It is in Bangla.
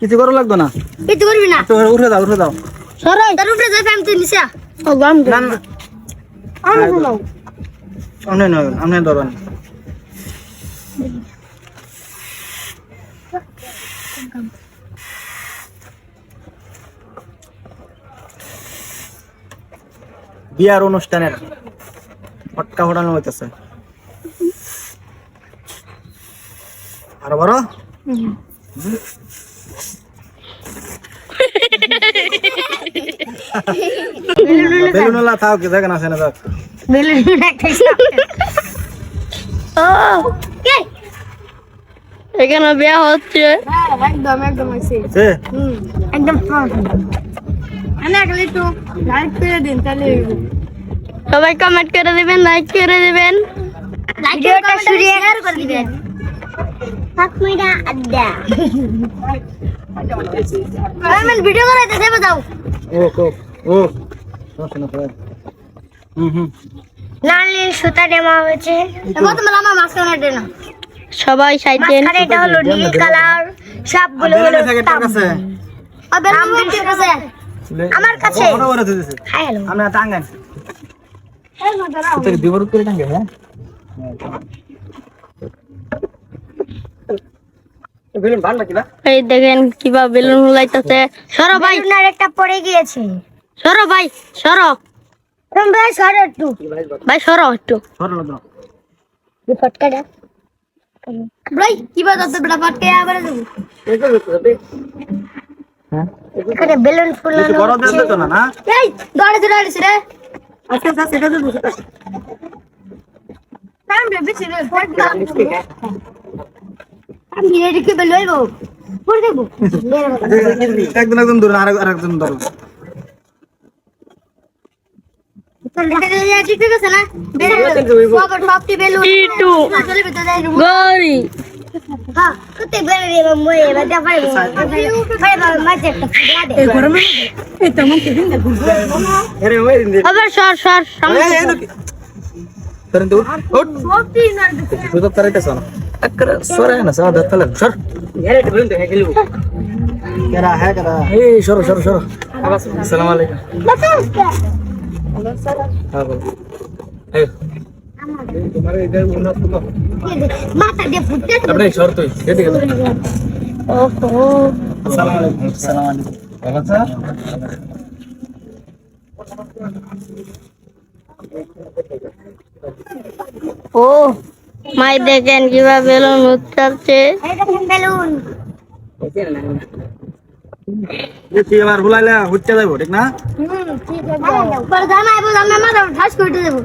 কিছু করা লাগতো না? কিছু করবি না? উঠে দাও উঠে দাও। সরাই তার উপরে যাই আমি তো নিচে ও গাম না আমি শুনাও আমনে নয় আমনে ধরেন বিয়ার অনুষ্ঠানের ফটকা ফোটানো হইতেছে। আর বড়? বেলুনলা থাও কি দেখেন আছে না থাক। বেলুন একটা ও কে এখানে বিয়া হচ্ছে একদম একদম আছে হুম একদম ফ্রন্ট আমি একলে একটু লাইক করে দিন তাহলে সবাই কমেন্ট করে দিবেন লাইক করে দিবেন। শেয়ার করে দিবেন। ফাকমিরা আড্ডা। আমি ভিডিও করাইতে দেবে যাও। ও কো ও শোনো শোনো শোনো। হুম হুম। লাল নীল সুতা হয়েছে। আমার মাঝখানে দেন। সবাই সাইতেন মাঝখানে এটা হলো নীল কালার সবগুলো হলো আছে আমার কাছে। দিতেছে। Hi hello. আমি বিবর করে টাঙ্গে হ্যাঁ বেলুন ভালো লাগছে না এই দেখেন কীভাবে বেলুন উলাইতেছে সরো ভাই বেলুনের একটা পড়ে গিয়েছে সরো ভাই সরো রম ভাই সরো একটু ভাই সরো একটু সরো না এই ফটকাটা ভাই কি বাজাতে বড় ফটকে আবার দেব এখানে বেলুন ফুলানো বড় দেন তো না এই দড়ে দড়ে আছিস রে আচ্ছা আচ্ছা সেটা তো বুঝতে পারছি টাইম রে বেশি রে ফটকা আমি রেডি কে বেলুইবো পড় দেব একজন একজন ধরুন আর আরেকজন ধরুন। না? সব গরি হ্যাঁ আবার সর সর সামনে এই এই নাকি ধরেন তো উঠ সবটি না সুতো তারাইতে শোনো একরে সরে না সর দত্তলে সর ইয়ারে তো বলতে হে গেলু কেরা হে কেরা এই সরো সরো সরো আসসালামু আলাইকুম হ্যাঁ বল এই তোমার ইধর উন্নত তো মাথা দিয়ে ফুটতে আপনি সর তুই এদিকে তো ওহো আসসালামু আলাইকুম আসসালামু আলাইকুম বাবা ও মাই দেখেন কীভাবে বেলুন এই বেলুন দেখি এবার হুটতে যাইব ঠিক না? হুম ঠিক আছে। পরে জামাই বল আমি মাথা ঠাস করে দেব